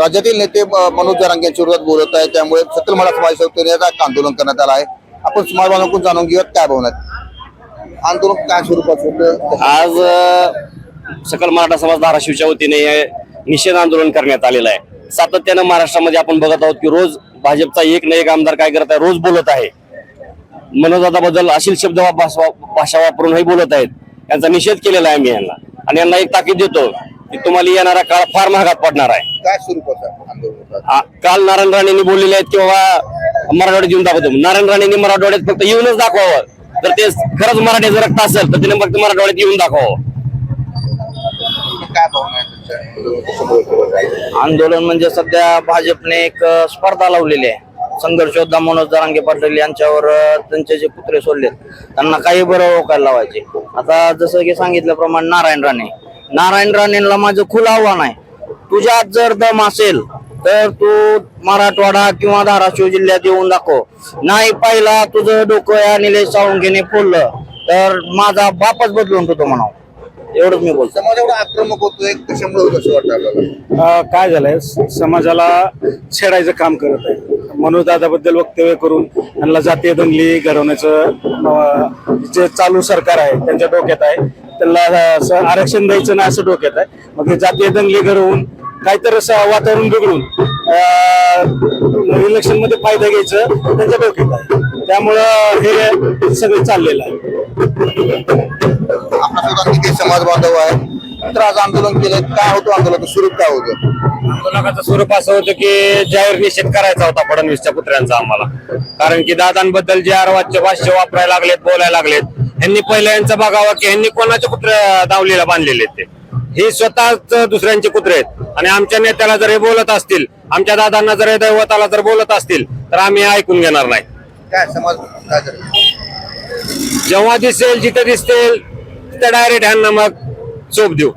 राज्यातील नेते मनोज जरांगे यांच्या विरोधात बोलत आहे त्यामुळे सकल मराठा समाज संस्थेने आंदोलन करण्यात आलं आहे. आपण समाज बांधवांकडून जाणून घेऊयात काय भावनात आंदोलन काय स्वरूपात होतं? आज सकल मराठा समाज धाराशिवच्या वतीने हे निषेध आंदोलन करण्यात आलेलं आहे. सातत्यानं महाराष्ट्रामध्ये आपण बघत आहोत की रोज भाजपचा एक ना एक आमदार काय करत आहे? रोज बोलत आहे. मनोजादाबद्दल अशील शब्द भाषा भाषा वापरूनही बोलत आहेत. यांचा निषेध केलेला आहे मी यांना. आणि यांना एक ताकीद देतो की तुम्हाला येणारा काळ फार महागात पडणार आहे. काय स्वरूपाचं आंदोलन होतं आ- काल नारायण राणेंनी बोललेले आहेत की बाबा मराठवाड्यात येऊन दाखवतो. नारायण राणेंनी मराठवाड्यात फक्त येऊनच दाखवावं. जर ते खरंच मराठ्याचं रक्त असेल तर तिने फक्त मराठवाड्यात येऊन दाखवावं. काय भावना आहे तुमच्या? आंदोलन म्हणजे सध्या भाजपने एक स्पर्धा लावलेली आहे. संघर्ष योद्धा मनोज दरांगे पाटील यांच्यावर त्यांचे जे पुत्रे सोडलेत त्यांना काही बरं ओकायला लावायचे. आता जसं की सांगितल्याप्रमाणे नारायण राणे. नारायण राणेंना माझं खुलं आव्हान आहे. तुझ्यात जर दम असेल तर तू मराठवाडा किंवा धाराशिव जिल्ह्यात येऊन दाखव. नाही पाहिला तुझं डोकं या निलेश साळुंखेने फोडलं तर माझा बापच बदलून ठेवतो म्हणावं. एवढंच मी बोलतो. समाज एवढा आक्रमक होतोय कशामुळे होत असं वाटतं काय झालंय? स- समाजाला छेडायचं काम करत आहे. मनोजदादाबद्दल वक्तव्य करून त्यांना जातीय दंगली घडवण्याचं जे चालू सरकार आहे त्यांच्या डोक्यात आहे. त्यांना असं आरक्षण द्यायचं नाही असं डोक्यात आहे. मग हे जातीय दंगली घडवून काहीतरी असं वातावरण बिघडून इलेक्शनमध्ये फायदा घ्यायचं त्यांच्या डोक्यात आहे. त्यामुळं हे सगळं चाललेलं आहे. समाज बांधव आहे? तर आज आंदोलन केलं काय होतं आंदोलन? स्वरूप काय होतं? आंदोलनाचं स्वरूप असं होतं की जाहीर निषेध करायचा होता फडणवीसच्या पुत्र्यांचा आम्हाला. कारण की दादांबद्दल जे अर्वाच्य भाष्य वापरायला लागलेत बोलायला लागलेत ह्यांनी पहिलं यांचं बघावं की ह्यांनी कोणाचे कुत्रे दावलीला बांधलेले ते. हे स्वतःच दुसऱ्यांचे कुत्रे आहेत. आणि आमच्या नेत्याला जर हे बोलत असतील आमच्या दादांना जर हे दैवताला जर बोलत असतील तर आम्ही हे ऐकून घेणार नाही. काय समाज काय करेल जेव्हा दिसेल जिथे दिसतील तिथे डायरेक्ट ह्यांना मग चोप देऊ.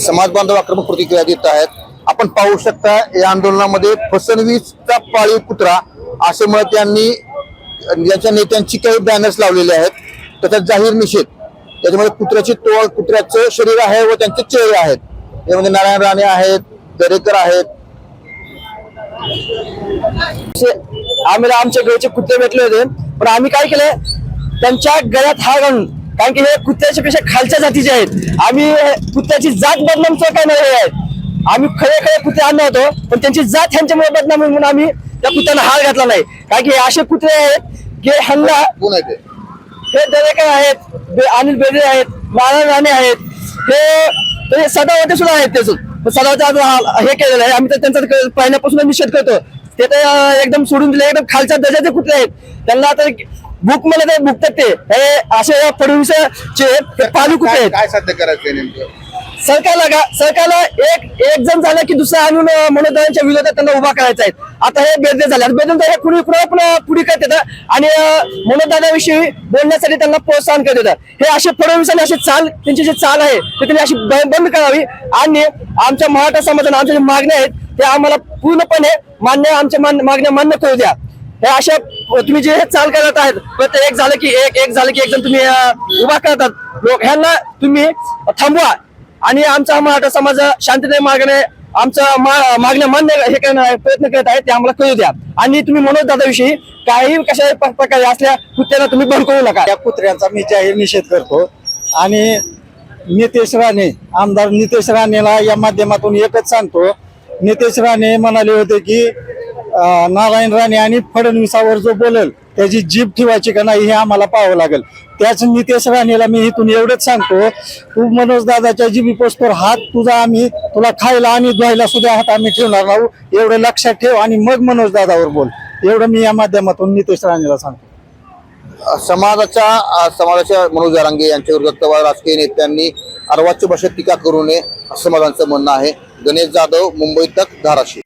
समाज बांधव आक्रमक प्रतिक्रिया देत आहेत. आपण पाहू शकता या आंदोलनामध्ये फसवणुकीचा पाळीव कुत्रा असे म्हणत यांनी यांच्या नेत्यांची काही बॅनर्स लावलेले आहेत. त्याचा जाहीर निषेध. त्याच्यामध्ये कुत्र्याची तोळ कुत्र्याचं शरीर आहे व त्यांचे चेहरे आहेत. यामध्ये नारायण राणे आहेत दरेकर आहेत. आम्हाला आमच्या गळचे कुत्रे भेटले होते पण आम्ही काय केलंय त्यांच्या गळ्यात हार घालून कारण की हे कुत्र्याच्या पेक्षा खालच्या जातीचे आहेत. आम्ही कुत्र्याची जात बदनाम काय नाही आहेत आम्ही खरे खरे कुत्रे आणले होतो पण त्यांची जात ह्यांच्यामुळे बदनाम म्हणून आम्ही त्या कुत्र्यांना हार घातला नाही. कारण की हे असे कुत्रे आहेत की ह्यांना आहे ते? हे दरेकर आहेत बे- अनिल बेदरे आहेत नारायण राणे आहेत. हे सदावते सुद्धा आहेत ते पण सदावते आज हा- केलेलं आहे. आम्ही तर त्यांचा क- पहिल्यापासून निषेध करतो. ते तर एकदम सोडून दिले एकदम खालच्या दर्जाचे कुत्रे आहेत. त्यांना आता भूक मला ते भुकतात ते. हे असे फडणवीसचे पालू काय आहेत? काय साध्य करायचं नेमकं? सरकारला का? सरकारला एक एक जण झालं की दुसरा आणून मनोदरांच्या विरोधात त्यांना उभा करायचा आहे. आता हे बेदरे झाले. बेदरे हे कुणी कुणा पुन्हा पुढे करतात आणि मनोदानाविषयी बोलण्यासाठी त्यांना प्रोत्साहन करतात हे असे फडणवीस आणि असे चाल त्यांची जी चाल आहे ते त्यांनी अशी बंद करावी. आणि आमच्या मराठा समाजाने आमच्या ज्या मागण्या आहेत त्या आम्हाला पूर्णपणे मान्य आमच्या मागण्या मान्य करू द्या. हे अशा तुम्ही जे हे चाल करत आहेत प्रत्येक एक झालं की एक एक झालं की एक जण तुम्ही अं, उभा करतात. लोक ह्यांना तुम्ही थांबवा. आणि आमचा मराठा समाज शांतीने मागणे आमच्या मा- मागण्या मान्य हे करणार प्रयत्न करत आहेत ते आम्हाला कळू द्या. आणि तुम्ही मनोज दादाविषयी काही कशा प्रकारे असल्या कुत्र्यांना तुम्ही बंद करू नका. या कुत्र्यांचा मी जाहीर निषेध करतो. आणि नितेश राणे आमदार नितेश राणेला या माध्यमातून एकच सांगतो. नितेश राणे म्हणाले होते की नारायण राणे आणि फडणवीसावर जो बोलेल त्याची जीभ ठेवायची का नाही हे आम्हाला पाहावं लागेल. त्याच नितेश राणेला मी इथून एवढंच सांगतो तू मनोज दादाच्या जीबी पोस्टवर हात तुझा आम्ही तुला खायला आणि धुवायला सुद्धा हात आम्ही ठेवणार राहू एवढं लक्षात ठेव आणि मग मनोज दादावर बोल. एवढं मी या माध्यमातून नितेश राणेला सांगतो. समाजाच्या समाजाच्या मनोज जारांगे यांच्या विरोधात राजकीय नेत्यांनी अर्वाच्य भाषेत टीका करू नये असं समाजांचं म्हणणं आहे. गणेश जाधव मुंबई तक धाराशिव.